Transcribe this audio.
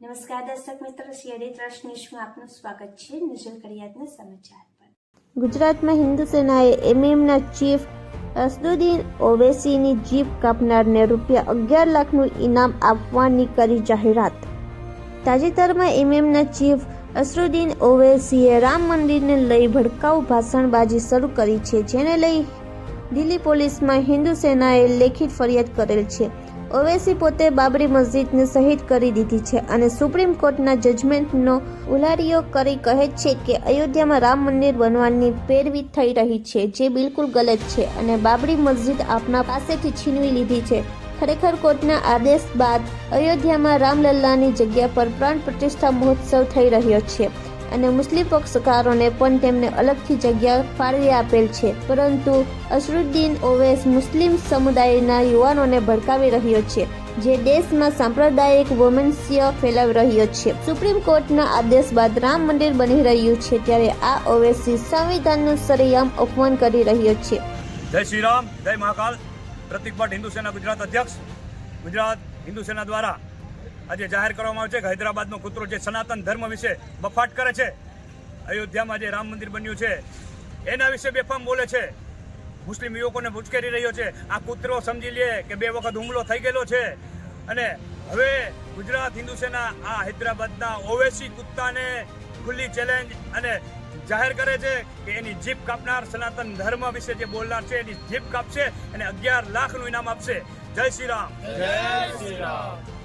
નમસ્કાર દર્શક મિત્રો સીઆરડી ટ્રસ્ટ ન્યૂઝમાં આપનું સ્વાગત છે. નજર કરિયાતના સમાચાર પર. ગુજરાતમાં હિન્દુ સેનાએ એમએમના ચીફ અસદુદ્દીન ઓવેસીની જીપ કાપનારને રૂપિયા અગિયાર લાખનું ઇનામ આપવાની કરી જાહેરાત. તાજેતરમાં એમએમના ચીફ અસરુદ્દીન ઓવેસીએ રામ મંદિરને લઈ ભડકાઉ ભાષણબાજી શરૂ કરી છે, જેને લઈ દિલ્હી પોલીસમાં હિન્દુ સેનાએ લેખિત ફરિયાદ કરેલ છે. ઓવેસી પોતે બાબરી મસ્જિદને શહીદ કરી દીધી છે અને સુપ્રીમ કોર્ટના જજમેન્ટનો ઉલારીઓ કરી કહે છે કે અયોધ્યામાં રામ મંદિર બનવાની પેરવી થઈ રહી છે, જે બિલકુલ ગલત છે અને બાબરી મસ્જિદ આપના પાસેથી છીનવી લીધી છે. ખરેખર કોર્ટના આદેશ બાદ અયોધ્યામાં રામલલ્લાની જગ્યા પર પ્રાણ પ્રતિષ્ઠા મહોત્સવ થઈ રહ્યો છે. અને મુસ્લિમ પક્ષકારોને પણ તેમને અલગથી જગ્યા ફાળવી આપેલ છે. પરંતુ અસરુદ્દીન ઓવેસ મુસ્લિમ સમુદાયના યુવાનોને ભડકાવી રહ્યો છે, જે દેશમાં સાંપ્રદાયિક વોમેન્સ્ય ફેલાવી રહ્યો છે. સુપ્રીમ કોર્ટના આદેશ બાદ રામ મંદિર બની રહ્યું છે, ત્યારે આ ઓવેસી સંવિધાનનું સરેઆમ અપમાન કરી રહ્યો છે. જય શ્રી રામ, જય મહાકાલ. પ્રતિક ભટ્ટ હિન્દુ સેના ગુજરાત અધ્યક્ષ. ગુજરાત હિન્દુ સેના દ્વારા આજે જાહેર કરવામાં આવ્યું છે કે હૈદરાબાદનો કૂતરો જે સનાતન ધર્મ વિશે બફાટ કરે છે, અયોધ્યામાં જે રામ મંદિર બન્યું છે, એના વિશે બેફામ બોલે છે. મુસ્લિમ યુવકોને ઉશ્કેરી રહ્યો છે. આ કૂતરો સમજી લે કે બે વખત હુમલો થઈ ગયેલો છે. અને હવે ગુજરાત હિન્દુ સેના આ હૈદરાબાદના ઓવેસી કુત્તાને ખુલ્લી ચેલેન્જ અને જાહેર કરે છે કે એની જીપ કાપનાર સનાતન ધર્મ વિશે જે બોલનાર છે, એની જીપ કાપશે અને અગિયાર લાખનું ઇનામ આપશે. જય શ્રી રામ. જય શ્રી રામ.